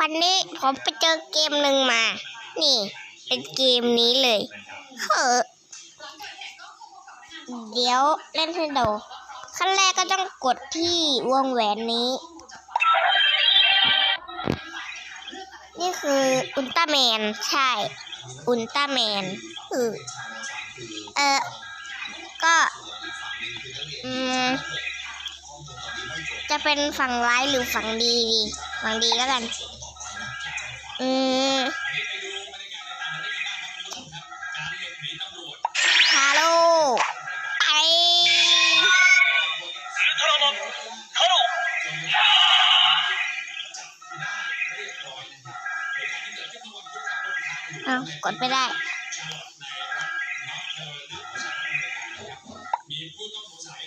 วันนี้ผมไปเจอเกมหนึ่งมา นี่ เป็นเกมนี้เลยเฮ้อเดี๋ยวเล่นให้ดูขั้นแรกก็ต้องกดที่วงแหวนนี้ นี่คืออุลตร้าแมน ใช่ อุลตร้าแมนคือเออก็ อืม จะเป็นฝั่งร้ายหรือฝั่งดีดี ฝั่งดีแล้วกัน อืมฮัลโหลไปเอากดไปได้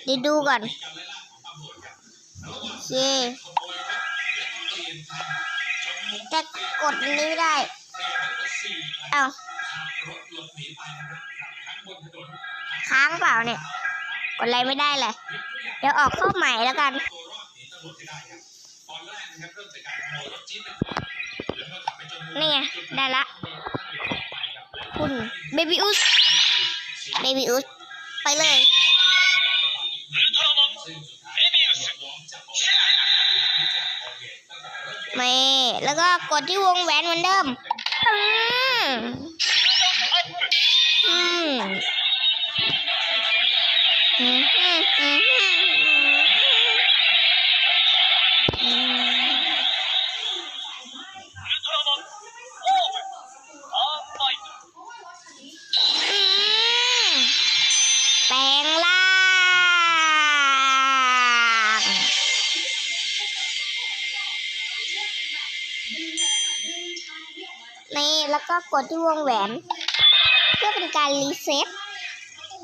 ดีดูก่อนโอเค จะกดนี้ไม่ได้เอาค้างเปล่าเนี่ย กดอะไรไม่ได้เลย เดี๋ยวออกเข้าใหม่แล้วกันนี่ไง ได้ละ คุณเบบี้อุสเบบี้อุสไปเลย ไม่แล้วก็กดที่วงแหวนเหมือนเดิมอืม ดที่วงแหวน เพื่อเป็นการรีเซ็ต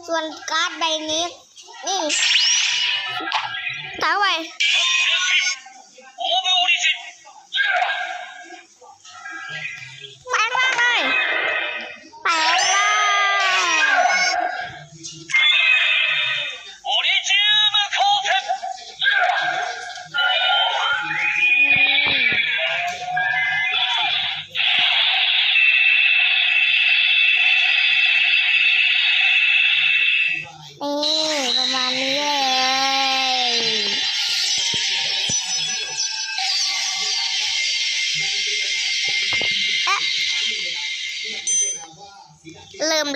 ส่วนการ์ดใบนี้ นี่ตั้งไว้แป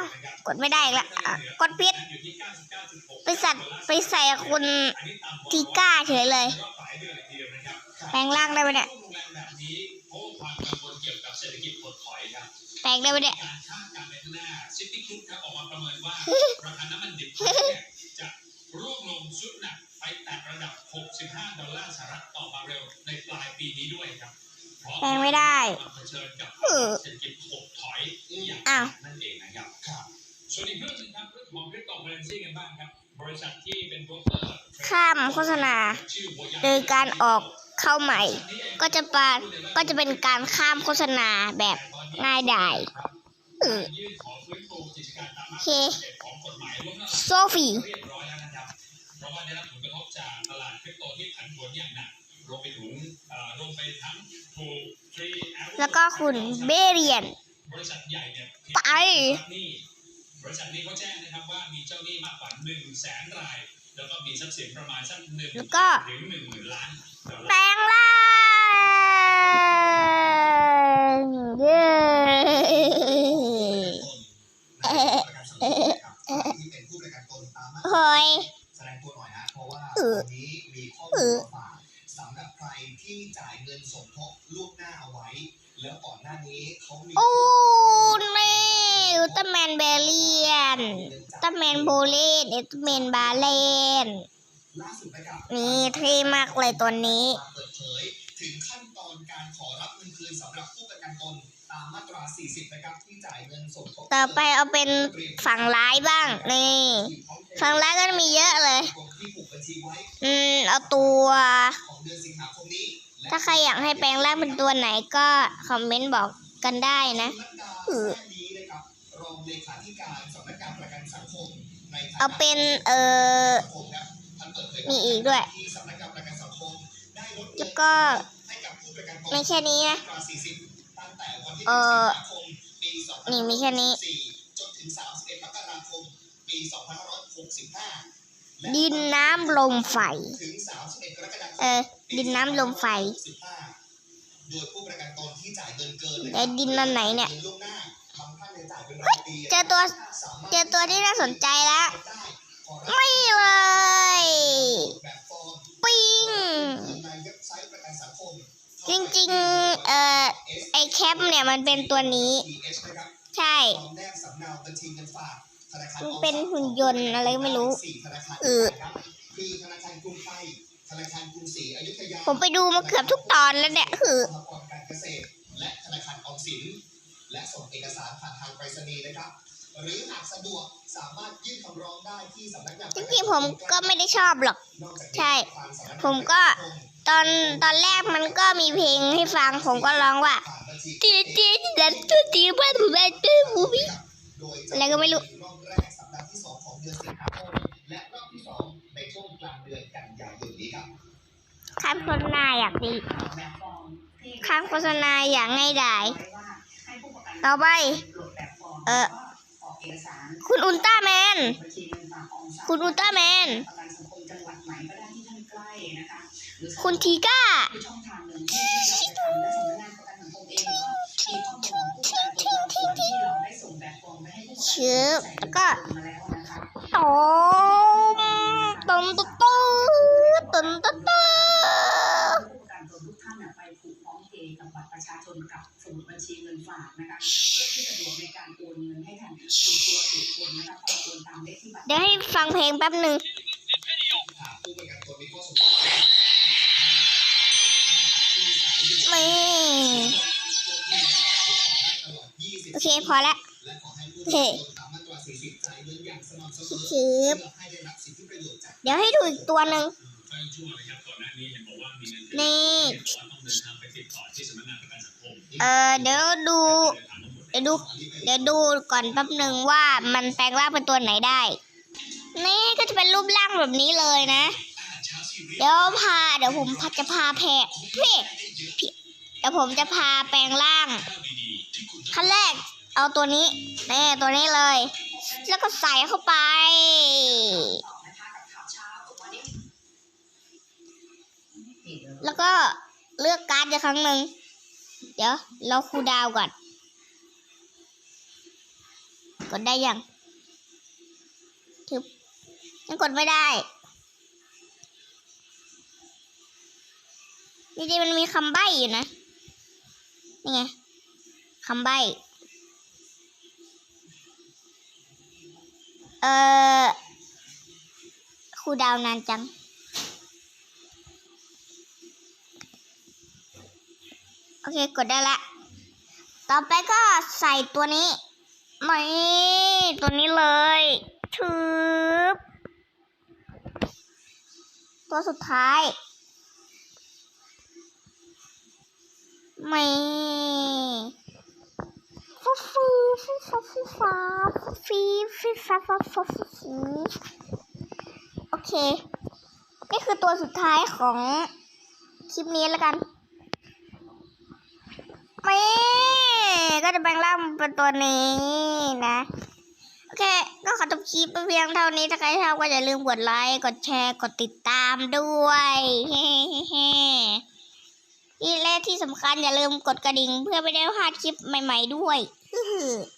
ากดไม่ได้อีกละอะกดผิดไปสัตว์ไปใส่คุณทีก้าเฉยเลย แปลงร่างได้ไหมเนี่ยแปลงได้ไหมเนี่ยร่วงลงสุดหนักไปแตะระดับ 65 ดอลลาร์สหรัฐต่อบาร์เรลในปลายปีนี้ด้วยครับแปลงไม่ได้เผชิญกับเออ โฆษณา โดยการออกเข้าใหม่ ก็จะปาก็จะเป็นการข้ามโฆษณาแบบง่ายดายเออยื่นขอฟื้นฟูกิจการตามโอมาเคโซฟีเรียบร้อยแล้วนะครับเพราะว่าได้รับผลกระทบจากตลาดคริปโตที่ผันผวนอย่างหนักรวมไปถึงเอ่อรวมไปทั้งถูกทรีแอแล้วก็คุณเบเรียนไปบริษัทนี้เขาแจ้งนะครับว่ามีเจ้าหนี้มากกว่า1แสนราย แล้วก็มีทรัพย์สินประมาณสักหนึ่งแล้วก็ ถึงหนึ่งหมื่นล้านดอลแปลาร์ลงร่างเย้เอ่อเอ่อเอ่อที่เป็นผู้ประกันตนตามมาเฮ้ยแสดงตัวหน่อยฮะเพราะว่าเออวันนี้มีข้อมูลมาฝากสำหรับใครที่จ่ายเงินสมทบล่วงหน้าเอาไว้ แล้วก่อนหน้านี้เขามี โอ้นี่อุลตร้าแมนเบเลียนอุล ตร้าแมนโบเลนอุลตร้าแมนบาเลนล่าสุดนะครับนี่เท่มากเลยตัวนี้มาเปิดเผยถึงขั้นตอนการขอรับเงินคืนสำหรับผู้ประกันตนตามามมาตรา 40 นะครับที่จ่ายเงินสมทบต่อไปเอาเป็นฝั่งร้ายบ้าง นี่ฝั่งร้ายก็มีเยอะเลยที่ผูกบัญชีไว้อืม เอาตัวของเดือนสิงหาคมนี้และถ้าใครอยากให้แปลงร่างเป็นตัวไหนก็คอมเมนต์บอกกันได้นะ เอาเป็นเออมีอีกด้วย แล้วก็ไม่แค่นี้นะ เออนี่มีแค่นี้ ดินน้ำลมไฟ เออ ดินน้ำลมไฟดินเกินแต่ดินอันไหนเนี่ย เนี่ยจ่ายเจอตัวเจอตัวที่น่าสนใจแล้ว ไม่เลย ปิ้ง จริงๆ เอ่อ ไอแคปเนี่ยมันเป็นตัวนี้ ใช่มันเป็นหุ่นยนต์อะไรไม่รู้เออผมไปดูมาเกือบทุกตอนแล้วเนี่ยคือและธนาคารออมสิน และส่งเอกสารผ่านทางไปรษณีย์นะครับ หรือหากสะดวกสามารถยื่นคำร้องได้ที่สำนักงานจริงๆผมก็ไม่ได้ชอบหรอก นอกจากนี้ใช่ ทางสำนังานผมก็ตอนตอนแรกมันก็มีเพลงให้ฟัง ผมก็ร้องว่าผ่านบัญชีตีตีดันตัวตีบ้านผมได้ตื้อบูบี้ โดยจะอะไรก็ไม่รู้ รอบแรกสัปดาห์ที่สองของเดือนสิงหาคมและรอบที่สองในช่วงกลางเดือนกันยายนนี้ครับ ข้ามโฆษณาอยากดีแบบฟอร์มที่ข้ามโฆษณาอย่างง่ายดาย ต่อไป เอ่อคุณอุลตร้าแมน คุณอุลตร้าแมน คุณทีก้าคือช่อและสำนักงานประกันสังคมเอก็มีข้อมูลของผู้ประกันตอม เพื่อที่สะดวกในการโอนเงินให้ทันถูกตัวถูกคนนะคะพอโอนตามเลขที่บัตรเดี๋ยวให้ฟังเพลงแป๊บหนึ่งหากผู้ประกันตนมีข้อสงสัยนี่โอเคพอละและขอให้ผู้ประกันตนตามมาตรา40จ่ายเงินอย่างสม่ำเสมอชึเพื่อบให้ได้รับสิทธิประโยชน์จากเดี๋ยวให้ดูอีกตัวหนึ่งถ้าช่วงนะครับก่อนหน้านี้เห็นบอกว่ามีเงินนี่เห็นบอกว่าต้องเดินทางไปติดต่อที่สำนักงานประกันสังคมเออเดี๋ยวดู เดี๋ยวดู เดี๋ยวดูก่อนแป๊บหนึ่งว่ามันแปลงร่างเป็นตัวไหนได้ นี่ก็จะเป็นรูปร่างแบบนี้เลยนะ เดี๋ยวพา เดี๋ยวผมจะพาแพะพี่พี่เดี๋ยวผมจะพาแปลงร่าง ขั้นแรกเอาตัวนี้นี่ตัวนี้เลย แล้วก็ใส่เข้าไป แล้วก็เลือกการ์ดอีกครั้งหนึ่ง เดี๋ยวเราคูดาวก่อน กดได้ยังทึบยังกดไม่ได้จริงๆมันมีคำใบ้อยู่นะ นี่ไงคำใบ้ เอ่อคูดาวน์นานจัง โอเค กดได้ละ ต่อไปก็ใส่ตัวนี้ ไม่ตัวนี้เลยชืบตัวสุดท้าย ไม่ฟูฟูฟูฟูฟูฟ้าฟูฟีฟีฟ้าฟ้าฟูฟูฟีโอเค นี่คือตัวสุดท้ายของคลิปนี้แล้วกัน ไม่ ก็จะแปลงร่างเป็นตัวนี้นะ โอเค ก็ขอจบคลิปไปเพียงเท่านี้ ถ้าใครชอบก็อย่าลืมกดไลค์ กดแชร์ กดติดตามด้วยเฮ้เฮ้ที่แรกที่สำคัญอย่าลืมกดกระดิ่งเพื่อไม่ได้พลาดคลิปใหม่ ๆด้วย